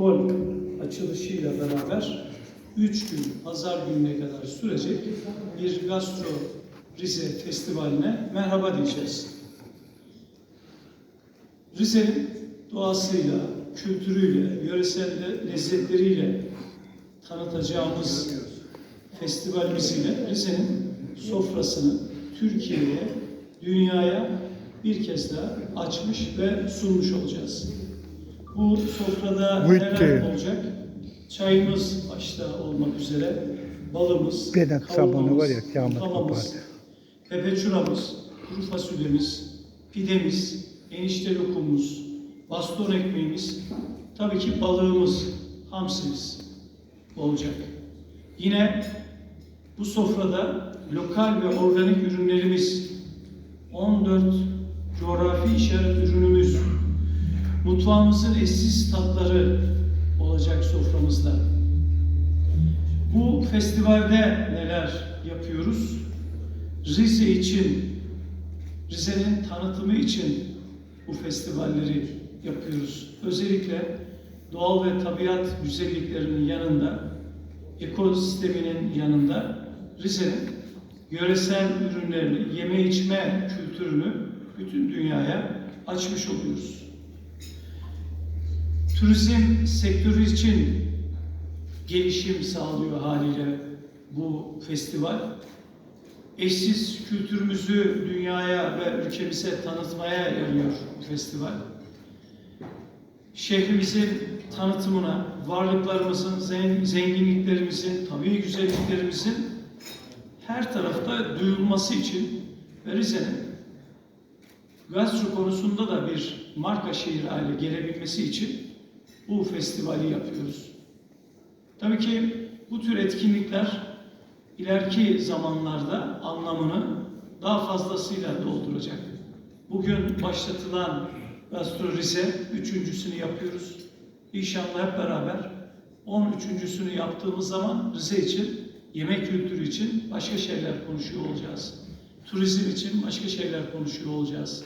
protokol açılışıyla beraber 3 gün, pazar gününe kadar sürecek bir Gastro Rize Festivali'ne merhaba diyeceğiz. Rize'nin doğasıyla, kültürüyle, yöresel lezzetleriyle tanıtacağımız festivalimiz ile Rize'nin sofrasını Türkiye'ye, dünyaya bir kez daha açmış ve sunmuş olacağız. Bu sofrada neler olacak? Çayımız başta olmak üzere, balımız, Bedak sabunu var ya, kıyamet kopardı. kuru fasulyemiz, pidemiz, enişte lokumumuz, baston ekmeğimiz, tabii ki balığımız, hamsimiz olacak. Yine bu sofrada lokal ve organik ürünlerimiz, 14 coğrafi işaret ürünümüz, mutfağımızın eşsiz tatları olacak soframızda. Bu festivalde neler yapıyoruz? Rize için, Rize'nin tanıtımı için bu festivalleri yapıyoruz. Özellikle doğal ve tabiat güzelliklerinin yanında, ekosisteminin yanında Rize'nin yöresel ürünlerini, yeme içme kültürünü bütün dünyaya açmış oluyoruz. Turizm sektörü için gelişim sağlıyor haliyle bu festival. Eşsiz kültürümüzü dünyaya ve ülkemize tanıtmaya yarıyor bu festival. Şehrimizin tanıtımına, varlıklarımızın, zen- zenginliklerimizin, tabii güzelliklerimizin her tarafta duyulması için ve Rize'nin gastro konusunda da bir marka şehir haline gelebilmesi için bu festivali yapıyoruz. Tabii ki bu tür etkinlikler ileriki zamanlarda anlamını daha fazlasıyla dolduracak. Bugün başlatılan Gastro Rize üçüncüsünü yapıyoruz. İnşallah hep beraber 13.sünü yaptığımız zaman Rize için, yemek kültürü için başka şeyler konuşuyor olacağız. Turizm için başka şeyler konuşuyor olacağız.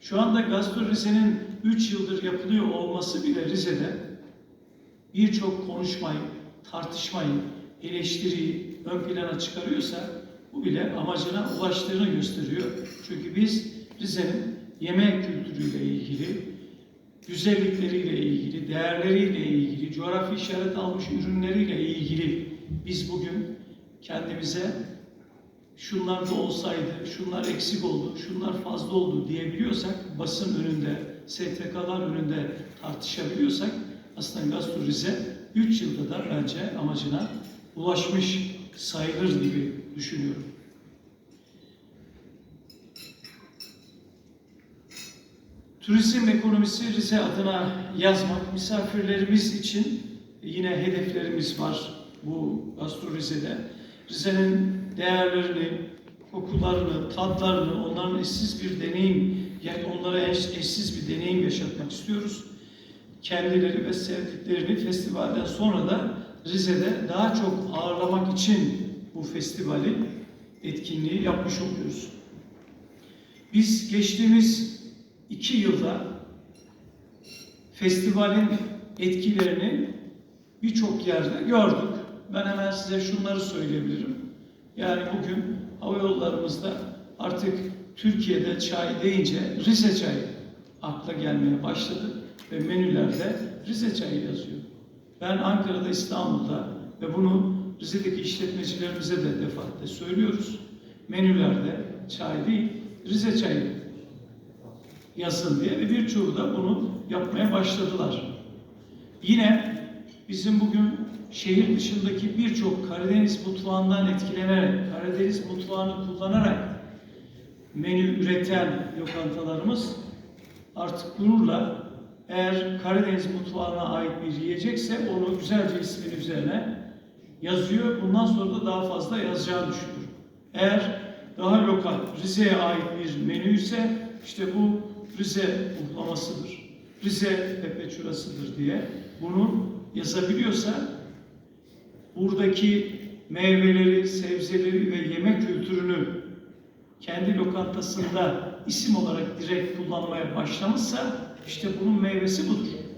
Şu anda Gastro Rize'nin 3 yıldır yapılıyor olması bile Rize'de birçok konuşmayı, tartışmayı, eleştiriyi ön plana çıkarıyorsa bu bile amacına ulaştığını gösteriyor. Çünkü biz Rize'nin yemek kültürüyle ilgili, güzellikleriyle ilgili, değerleriyle ilgili, coğrafi işaret almış ürünleriyle ilgili biz bugün kendimize şunlar da olsaydı, şunlar eksik oldu, şunlar fazla oldu diyebiliyorsak, basın önünde, STK'lar önünde tartışabiliyorsak, aslında Gastro Rize 3 yılda da bence amacına ulaşmış sayılır gibi düşünüyorum. Turizm ekonomisi Rize adına yazmak, misafirlerimiz için yine hedeflerimiz var bu Gastro Rize'de. Rize'nin değerlerini, kokularını, tatlarını, onların eşsiz bir deneyim, yani onlara eş- eşsiz bir deneyim yaşatmak istiyoruz. Kendileri ve sevdiklerini festivalden sonra da Rize'de daha çok ağırlamak için bu festivali, etkinliği yapmış oluyoruz. Biz geçtiğimiz iki yılda festivalin etkilerini birçok yerde gördük. Ben hemen size şunları söyleyebilirim. Yani bugün hava yollarımızda artık Türkiye'de çay deyince Rize çayı akla gelmeye başladı ve menülerde Rize çayı yazıyor. Ben Ankara'da, İstanbul'da ve bunu Rize'deki işletmecilerimize de defaatle söylüyoruz. Menülerde çay değil, Rize çayı yazın diye ve birçoğu da bunu yapmaya başladılar. Yine bizim bugün şehir dışındaki birçok Karadeniz mutfağından etkilenerek, Karadeniz mutfağını kullanarak menü üreten lokantalarımız artık gururla eğer Karadeniz mutfağına ait bir yiyecekse onu güzelce ismin üzerine yazıyor. Bundan sonra da daha fazla yazacağını düşünüyorum. Eğer daha lokal, Rize'ye ait bir menü ise işte bu Rize uhlamasıdır, Rize pepeçurasıdır diye bunu yazabiliyorsa buradaki meyveleri, sebzeleri ve yemek kültürünü kendi lokantasında isim olarak direkt kullanmaya başlamışsa işte bunun meyvesi budur.